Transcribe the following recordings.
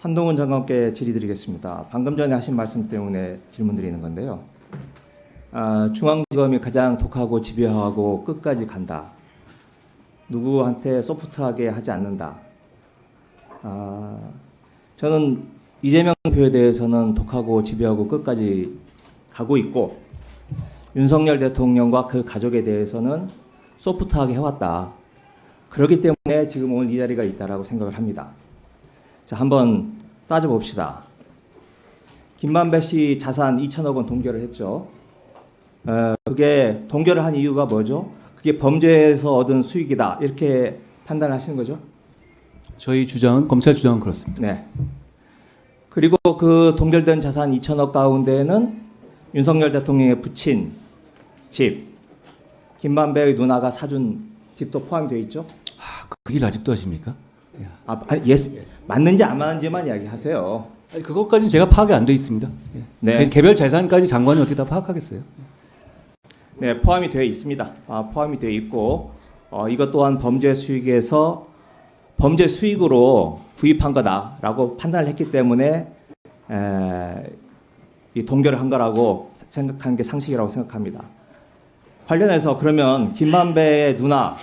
한동훈 장관께 질의드리겠습니다. 방금 전에 하신 말씀 때문에 질문드리는 건데요. 아, 중앙지검이 가장 독하고 집요하고 끝까지 간다. 누구한테 소프트하게 하지 않는다. 아, 저는 이재명 대표에 대해서는 독하고 집요하고 끝까지 가고 있고 윤석열 대통령과 그 가족에 대해서는 소프트하게 해왔다. 그렇기 때문에 지금 오늘 이 자리가 있다라고 생각을 합니다. 자, 한번 따져봅시다. 김만배 씨 자산 2천억 원 동결을 했죠. 어, 그게 동결을 한 이유가 뭐죠? 그게 범죄에서 얻은 수익이다. 이렇게 판단하시는 거죠? 저희 주장은 검찰 주장은 그렇습니다. 네. 그리고 그 동결된 자산 2천억 가운데에는 윤석열 대통령의 부친 집, 김만배의 누나가 사준 집도 포함되어 있죠. 아, 그일 아직도 하십니까? 아, 아, 예, 맞는지 안 맞는지만 이야기하세요. 아니, 그것까지 제가 파악이 안 돼 있습니다. 예. 네. 개- 개별 재산까지 장관이 어떻게 다 파악하겠어요? 네, 포함이 되어 있습니다. 아, 포함이 되어 있고 어, 이것 또한 범죄 수익에서 범죄 수익으로 구입한 거다라고 판단을 했기 때문에 에, 이 동결을 한 거라고 생각하는 게 상식이라고 생각합니다. 관련해서 그러면 김만배의 누나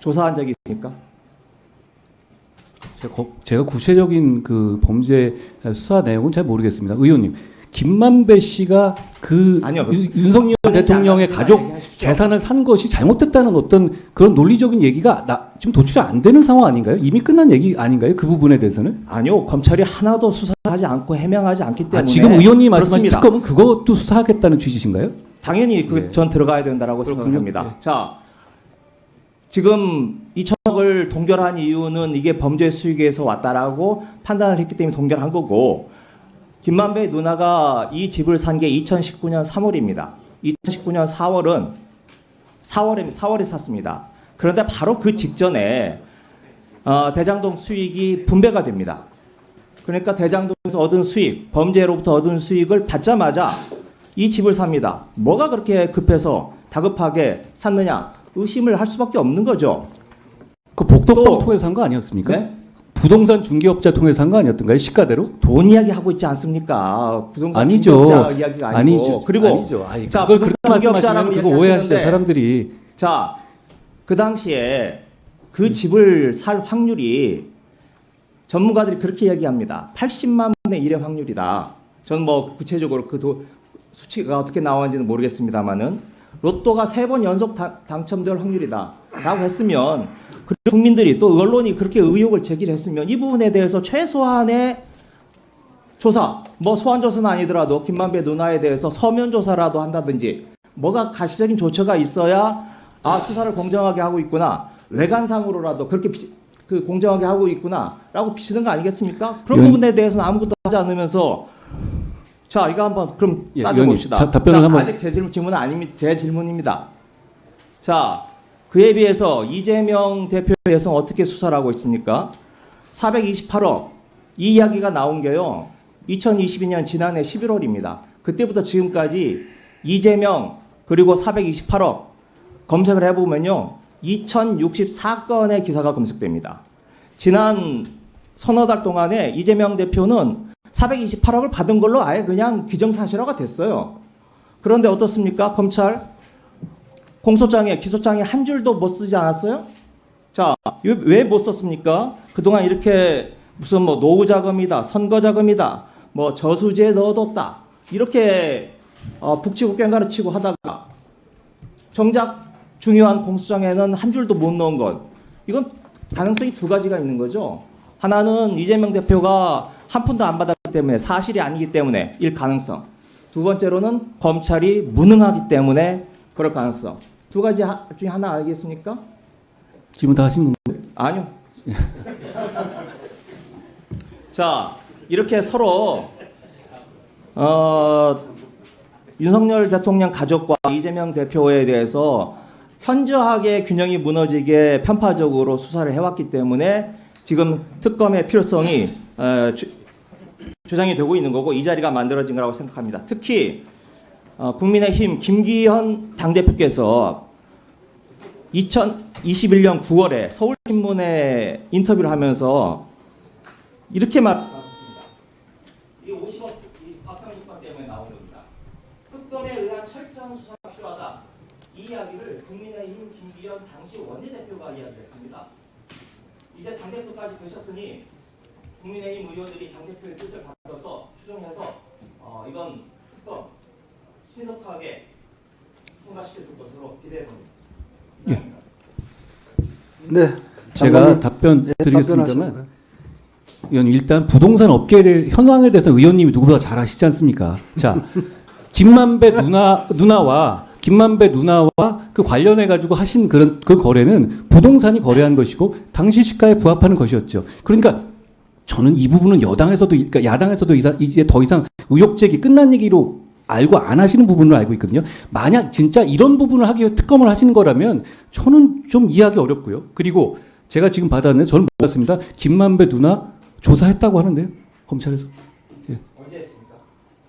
조사한 적이 있습니까? 제가, 구체적인 그 범죄 수사 내용은 잘 모르겠습니다. 의원님, 김만배 씨가 그 아니요. 윤- 윤석열 대통령의 안 가족. 재산을 산 것이 잘못됐다는 어떤 그런 논리적인 얘기가 나, 지금 도출이 안 되는 상황 아닌가요? 이미 끝난 얘기 아닌가요? 그 부분에 대해서는? 아니요, 검찰이 하나도 수사하지 않고 해명하지 않기 때문에 아, 지금 의원님 말씀하신 그렇습니다. 특검은 그것도 수사하겠다는 취지신가요? 당연히 그 예. 전 들어가야 된다라고 그렇군요. 생각합니다. 자, 지금 2천억을 동결한 이유는 이게 범죄 수익에서 왔다라고 판단을 했기 때문에 동결한 거고 김만배 누나가 이 집을 산 게 2019년 3월입니다. 2019년 4월은 4월에 4월에 샀습니다. 그런데 바로 그 직전에 어, 대장동 수익이 분배가 됩니다. 그러니까 대장동에서 얻은 수익, 범죄로부터 얻은 수익을 받자마자 이 집을 삽니다. 뭐가 그렇게 급해서 다급하게 샀느냐? 의심을 할 수밖에 없는 거죠. 그 복덕방 또- 통해서 산거 아니었습니까? 네? 부동산 중개업자 통해서 산거 아니었던가요? 시가대로? 돈 이야기 하고 있지 않습니까? 부동산 아니죠. 중개업자 이야기가 아니고 아니죠. 그리고 아니죠. 아니, 자, 그걸 그렇게 말씀하시면 그거 오해하시죠. 사람들이 자, 그 당시에 그 집을 살 확률이 전문가들이 그렇게 얘기합니다. 80만 분의 1의 확률이다. 저는 뭐 구체적으로 그 도, 수치가 어떻게 나왔는지는 모르겠습니다만은 로또가 세 번 연속 당, 당첨될 확률이다 라고 했으면 그 국민들이 또 언론이 그렇게 의혹을 제기했으면 이 부분에 대해서 최소한의 조사, 뭐 소환 조사는 아니더라도 김만배 누나에 대해서 서면 조사라도 한다든지 뭐가 가시적인 조처가 있어야 아 수사를 공정하게 하고 있구나. 외관상으로라도 그렇게 비- 그 공정하게 하고 있구나라고 비치는 거 아니겠습니까? 그런 의원- 부분에 대해서는 아무것도 하지 않으면서 자 이거 한번 그럼 예, 따져봅시다. 의원님, 자, 답변을 자, 한번- 아직 제 질문 질문은 아닙니다. 제 질문입니다. 자 그에 비해서 이재명 대표에 대해서 어떻게 수사를 하고 있습니까? 428억 이 이야기가 나온 게요. 2022년 지난해 11월입니다. 그때부터 지금까지 이재명 그리고 428억 검색을 해보면요. 2064건의 기사가 검색됩니다. 지난 서너 달 동안에 이재명 대표는 428억을 받은 걸로 아예 그냥 기정사실화가 됐어요. 그런데 어떻습니까? 검찰 공소장에 기소장에 한 줄도 못 쓰지 않았어요? 자, 왜 못 썼습니까? 그동안 이렇게 무슨 뭐 노후 자금이다, 선거 자금이다, 뭐 저수지에 넣어뒀다 이렇게 어, 북치고 꽹가를 치고 하다가 정작 중요한 공소장에는 한 줄도 못 넣은 것 이건 가능성이 두 가지가 있는 거죠. 하나는 이재명 대표가 한 푼도 안 받았기 때문에 사실이 아니기 때문에 일 가능성. 두 번째로는 검찰이 무능하기 때문에 그럴 가능성. 두 가지 하- 중에 하나 알겠습니까? 질문 다 하신 건가요? 아니요. 자, 이렇게 서로 어, 윤석열 대통령 가족과 이재명 대표에 대해서 현저하게 균형이 무너지게 편파적으로 수사를 해왔기 때문에 지금 특검의 필요성이 어, 주, 주장이 되고 있는 거고 이 자리가 만들어진 거라고 생각합니다. 특히 어, 국민의힘 김기현 당대표께서 2021년 9월에 서울신문에 인터뷰를 하면서 이렇게 말씀하셨습니다. 이 50억 이 박상국관 때문에 나온 겁니다. 특검에 의한 철저한 수사가 필요하다. 이 이야기를 국민의힘 김기현 당시 원내대표가 이야기했습니다. 이제 당대표까지 되셨으니 국민의힘 의원들이 당 대표의 뜻을 받아서 추종해서 어, 이건 특검 신속하게 통과시켜 줄 것으로 기대해 봅니다. 이상입니다. 네. 제가 답변 예, 드리겠습니다만. 의원님 일단 부동산 업계에 대해 현황에 대해서 의원님이 누구보다 잘 아시지 않습니까? 자, 김만배 누나 누나와 김만배 누나와 그 관련해 가지고 하신 그런 그 거래는 부동산이 거래한 것이고 당시 시가에 부합하는 것이었죠. 그러니까 저는 이 부분은 여당에서도 그러니까 야당에서도 이제 더 이상 의혹 제기 끝난 얘기로 알고 안 하시는 부분을 알고 있거든요. 만약 진짜 이런 부분을 하기 위해 특검을 하시는 거라면 저는 좀 이해하기 어렵고요. 그리고 제가 지금 받았는데 저는 몰랐습니다. 김만배 누나 조사했다고 하는데요. 검찰에서. 언제 했습니까?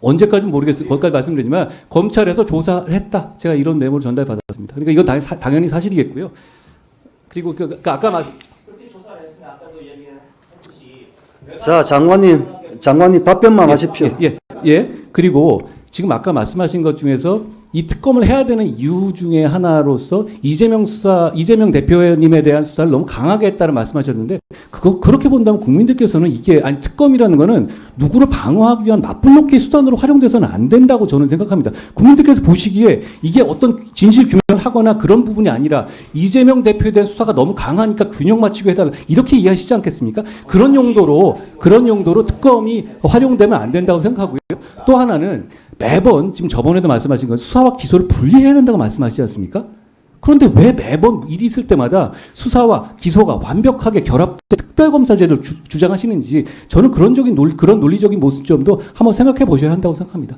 언제까지는 모르겠어요. 거기까지 말씀드리지만 검찰에서 조사를 했다. 제가 이런 메모를 전달받았습니다. 그러니까 이건 당- 사- 당연히 사실이겠고요. 그리고 그, 그 아까 말 그렇게 조사를 했으면 아까도 얘기했듯이 자, 장관님, 장관님 답변만 하십시오. 예, 예, 예. 그리고 지금 아까 말씀하신 것 중에서 이 특검을 해야 되는 이유 중에 하나로서 이재명 수사, 이재명 대표님에 대한 수사를 너무 강하게 했다는 말씀하셨는데 그거 그렇게 본다면 국민들께서는 이게 아니 특검이라는 거는 누구를 방어하기 위한 맞불놓기 수단으로 활용돼서는 안 된다고 저는 생각합니다. 국민들께서 보시기에 이게 어떤 진실 규명을 하거나 그런 부분이 아니라 이재명 대표에 대한 수사가 너무 강하니까 균형 맞추게 해달라 이렇게 이해하시지 않겠습니까? 그런 용도로 그런 용도로 특검이 활용되면 안 된다고 생각하고요. 또 하나는 매번 지금 저번에도 말씀하신 건 수사와 기소를 분리해야 된다고 말씀하시지 않습니까? 그런데 왜 매번 일이 있을 때마다 수사와 기소가 완벽하게 결합된 특별검사제를 주, 주장하시는지 저는 그런 적인 논리, 그런 논리적인 모습 점도 한번 생각해 보셔야 한다고 생각합니다.